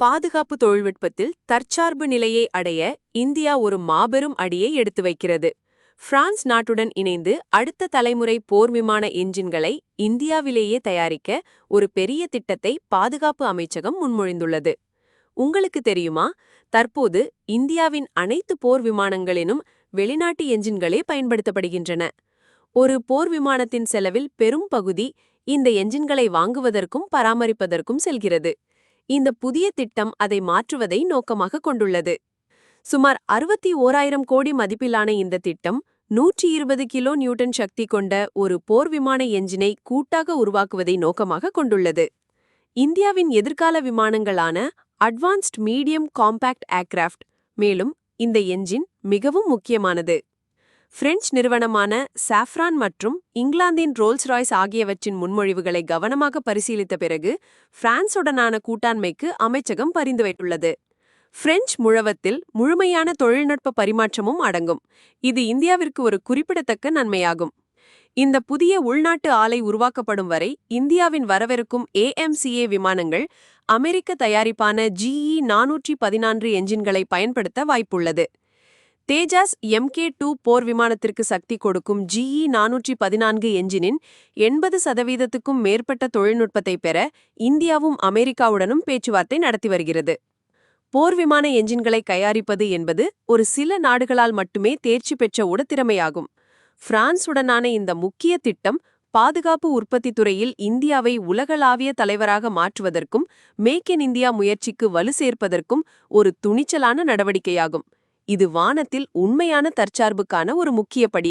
பாதுகாப்பு தொழில்நுட்பத்தில் தற்சார்பு நிலையை அடைய இந்தியா ஒரு மாபெரும் அடியை எடுத்து வைக்கிறது. பிரான்ஸ் நாட்டுடன் இணைந்து அடுத்த தலைமுறை போர் விமான என்ஜின்களை இந்தியாவிலேயே தயாரிக்க ஒரு பெரிய திட்டத்தை பாதுகாப்பு அமைச்சகம் முன்மொழிந்துள்ளது. உங்களுக்கு தெரியுமா? தற்போது இந்தியாவின் அனைத்து போர் விமானங்களிலும் வெளிநாட்டு என்ஜின்களே பயன்படுத்தப்படுகின்றன. ஒரு போர் விமானத்தின் செலவில் பெரும் பகுதி இந்த என்ஜின்களை வாங்குவதற்கும் பராமரிப்பதற்கும் செல்கிறது. இந்த புதிய திட்டம் அதை மாற்றுவதை நோக்கமாக கொண்டுள்ளது. சுமார் அறுபத்தி ஓராயிரம் கோடி மதிப்பிலான இந்த திட்டம் நூற்றி இருபது கிலோ நியூட்டன் சக்தி கொண்ட ஒரு போர் விமான என்ஜினை கூட்டாக உருவாக்குவதை நோக்கமாக கொண்டுள்ளது. இந்தியாவின் எதிர்கால விமானங்களான அட்வான்ஸ்ட் மீடியம் காம்பேக்ட் ஏர்கிராஃப்ட் மேலும் இந்த என்ஜின் மிகவும் முக்கியமானது. பிரெஞ்சு நிறுவனமான சாஃப்ரான் மற்றும் இங்கிலாந்தின் ரோல்ஸ் ராய்ஸ் ஆகியவற்றின் முன்மொழிவுகளை கவனமாக பரிசீலித்த பிறகு பிரான்சுடனான கூட்டாண்மைக்கு அமைச்சகம் பரிந்துவைத்துள்ளது பிரெஞ்சு முழவத்தில் முழுமையான தொழில்நுட்ப பரிமாற்றமும் அடங்கும். இது இந்தியாவிற்கு ஒரு குறிப்பிடத்தக்க நன்மையாகும். இந்த புதிய உள்நாட்டு ஆலை உருவாக்கப்படும் வரை இந்தியாவின் வரவிருக்கும் ஏஎம்சிஏ விமானங்கள் அமெரிக்க தயாரிப்பான ஜிஇ நானூற்றி பதினான்கு என்ஜின்களை பயன்படுத்த வாய்ப்புள்ளது. தேஜாஸ் எம்கே டூ போர் விமானத்திற்கு சக்தி கொடுக்கும் ஜிஇ நானூற்றி பதினான்கு என்ஜினின் எண்பது சதவீதத்துக்கும் மேற்பட்ட தொழில்நுட்பத்தை பெற இந்தியாவும் அமெரிக்காவுடனும் பேச்சுவார்த்தை நடத்தி வருகிறது. போர் விமான என்ஜின்களை தயாரிப்பது என்பது ஒரு சில நாடுகளால் மட்டுமே தேர்ச்சி பெற்ற உடத்திறமையாகும். பிரான்சுடனான இந்த முக்கிய திட்டம் பாதுகாப்பு உற்பத்தி துறையில் இந்தியாவை உலகளாவிய தலைவராக மாற்றுவதற்கும் மேக் இன் இந்தியா முயற்சிக்கு வலு சேர்ப்பதற்கும் ஒரு துணிச்சலான நடவடிக்கையாகும். இது வானத்தில் உண்மையான தற்சார்புக்கான ஒரு முக்கிய படி.